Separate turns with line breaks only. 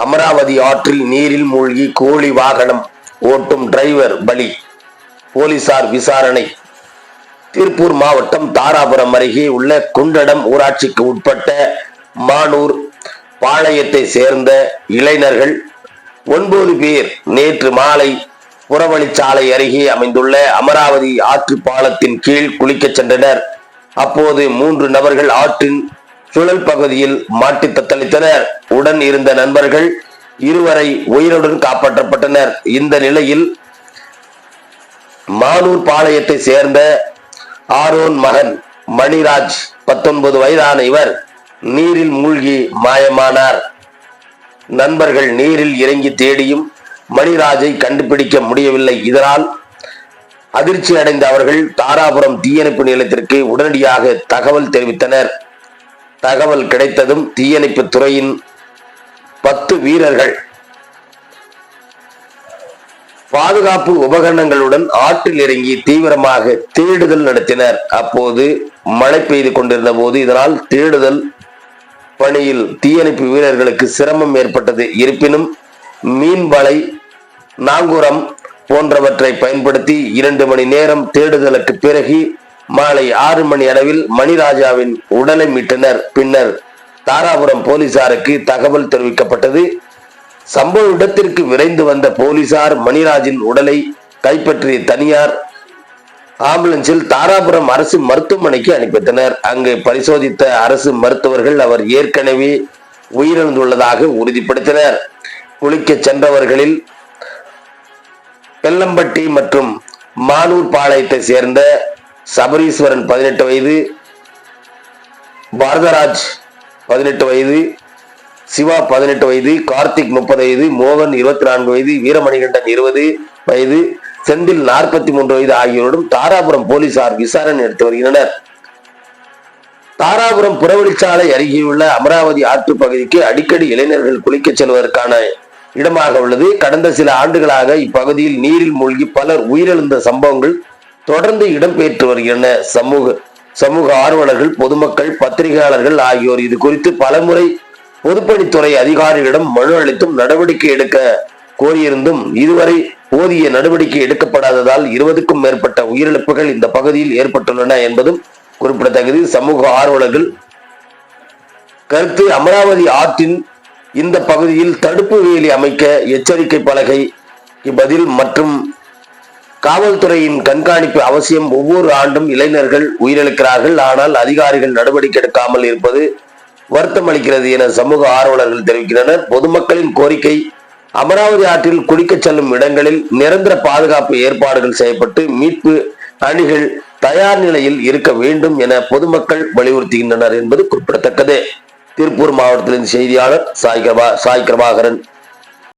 அமராவதி ஆற்றில் நீரில் மூழ்கி கோழி வாகனம் ஓட்டும் டிரைவர் பலி. போலீசார் விசாரணை. திருப்பூர் மாவட்டம் தாராபுரம் அருகே உள்ள குண்டடம் ஊராட்சிக்கு உட்பட்ட மானூர் பாளையத்தை சேர்ந்த இளைஞர்கள் ஒன்பது பேர் நேற்று மாலை புறவழிச்சாலை அருகே அமைந்துள்ள அமராவதி ஆற்று பாலத்தின் கீழ் குளிக்கச் சென்றனர். அப்போது மூன்று நபர்கள் ஆற்றின் சுழல் பகுதியில் மாட்டி தத்தளித்தனர். உடன் இருந்த நண்பர்கள் இருவரை உயிருடன் காப்பாற்றப்பட்டனர். இந்த நிலையில் மானூர் பாளையத்தை சேர்ந்த ஆரோன் மகன் மணிராஜ் பத்தொன்பது வயதான இவர் நீரில் மூழ்கி மாயமானார். நண்பர்கள் நீரில் இறங்கி தேடியும் மணிராஜை கண்டுபிடிக்க முடியவில்லை. இதனால் அதிர்ச்சி அடைந்த அவர்கள் தாராபுரம் தீயணைப்பு நிலையத்திற்கு உடனடியாக தகவல் தெரிவித்தனர். தகவல் கிடைத்ததும் தீயணைப்பு துறையின் பத்து வீரர்கள் பாதுகாப்பு உபகரணங்களுடன் ஆற்றில் இறங்கி தீவிரமாக தேடுதல் நடத்தினர். அப்போது மழை பெய்து கொண்டிருந்த போது இதனால் தேடுதல் பணியில் தீயணைப்பு வீரர்களுக்கு சிரமம் ஏற்பட்டது. இருப்பினும் மீன் வலை நாங்குரம் போன்றவற்றை பயன்படுத்தி இரண்டு மணி நேரம் தேடுதலுக்கு பிறகு மாலை ஆறு மணி அளவில் மணிராஜாவின் உடலை மீட்டனர். பின்னர் தாராபுரம் போலீசாருக்கு தகவல் தெரிவிக்கப்பட்டது. சம்பவ இடத்திற்கு விரைந்து வந்த போலீசார் மணிராஜின் உடலை கைப்பற்றிய தனியார் ஆம்புலன்ஸில் தாராபுரம் அரசு மருத்துவமனைக்கு அனுப்பித்தனர் அங்கு பரிசோதித்த அரசு மருத்துவர்கள் அவர் ஏற்கனவே உயிரிழந்துள்ளதாக உறுதிப்படுத்தினர். குளிக்க சென்றவர்களில் பெல்லம்பட்டி மற்றும் மானூர் பாளையத்தை சேர்ந்த சபரீஸ்வரன் பதினெட்டு வயது பாரதராஜ் பதினெட்டு வயது சிவா பதினெட்டு வயது கார்த்திக் முப்பது வயது மோகன் இருபத்தி நான்கு வயது வீரமணிகண்டன் இருபது வயது செந்தில் நாற்பத்தி மூன்று வயது ஆகியோரும் தாராபுரம் போலீசார் விசாரணை நடத்தி வருகின்றனர். தாராபுரம் புறவழிச்சாலை அருகேயுள்ள அமராவதி ஆற்று பகுதிக்கு அடிக்கடி இளைஞர்கள் குளிக்கச் செல்வதற்கான இடமாக உள்ளது. கடந்த சில ஆண்டுகளாக இப்பகுதியில் நீரில் மூழ்கி பலர் உயிரிழந்த சம்பவங்கள் தொடர்ந்து இடம்பெற்று வருகின்றன. சமூக சமூக ஆர்வலர்கள் பொதுமக்கள் பத்திரிகையாளர்கள் ஆகியோர் இது குறித்து பலமுறை பொதுப்பணித்துறை அதிகாரிகளிடம் மனு அளித்தும் நடவடிக்கை எடுக்க கோரியிருந்தும் இதுவரை போதிய நடவடிக்கை எடுக்கப்படாததால் இருபதுக்கும் மேற்பட்ட உயிரிழப்புகள் இந்த பகுதியில் ஏற்பட்டுள்ளன என்பதும் குறிப்பிடத்தக்கது. சமூக ஆர்வலர்கள் கருத்து அமராவதி ஆற்றின் இந்த பகுதியில் தடுப்பு வேலி அமைக்க எச்சரிக்கை பலகை பதில் மற்றும் காவல்துறையின் கண்காணிப்பு அவசியம் ஒவ்வொரு ஆண்டும் இளைஞர்கள் உயிரிழக்கிறார்கள். ஆனால் அதிகாரிகள் நடவடிக்கை எடுக்காமல் இருப்பது வருத்தம் அளிக்கிறது என சமூக ஆர்வலர்கள் தெரிவிக்கின்றனர். பொதுமக்களின் கோரிக்கை அமராவதி ஆற்றில் குளிக்கச் செல்லும் இடங்களில் நிரந்தர பாதுகாப்பு ஏற்பாடுகள் செய்யப்பட்டு மீட்பு அணிகள் தயார் நிலையில் இருக்க வேண்டும் என பொதுமக்கள் வலியுறுத்துகின்றனர் என்பது குறிப்பிடத்தக்கது. திருப்பூர் மாவட்டத்திலிருந்து செய்தியாளர் சாய் கிருபா சாய் கிருபாகரன்.